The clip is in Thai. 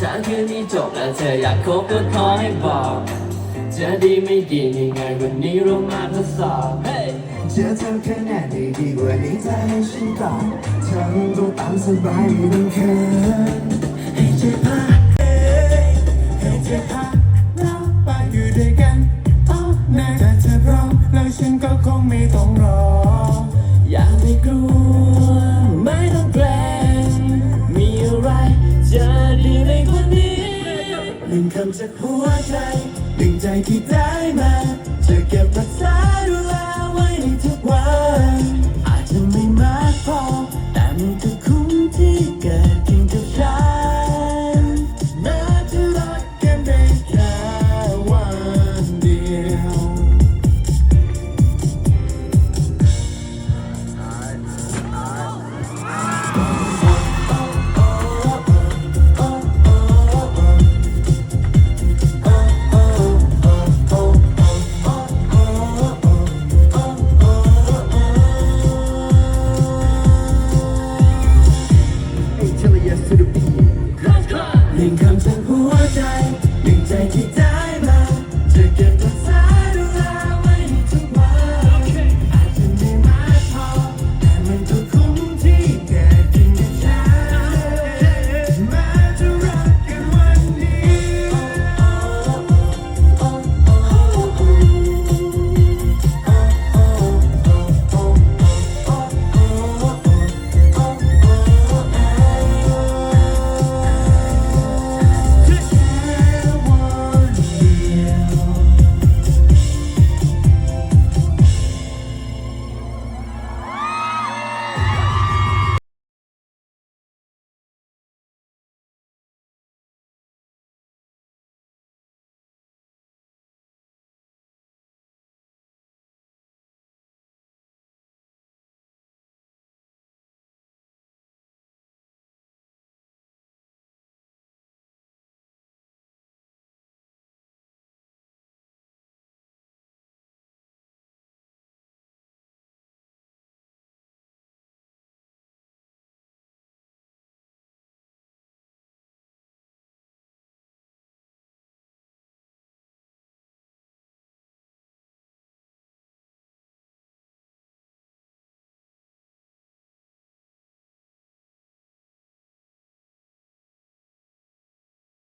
ถ้าคืนนี้จบแล้เธออยากคบก็ขอใบอก จะดีไม่ดียังไงวันนี้เรามาทดสอบเจอเธอแค่แนดีกว่านี้จะให้ฉันตอบเธต้อตามสบายไม่ต้องเขินให้เจ็บพาให้เจ็บพา จะดีในวันนี้หนึ่งคำจากหัวใจหนึ่งใจที่ได้มาจะเก็บรักษาดูแล หนึ่งคำจากหัวใจหนึ่งใจที่ได้มาจะเก็บรักษา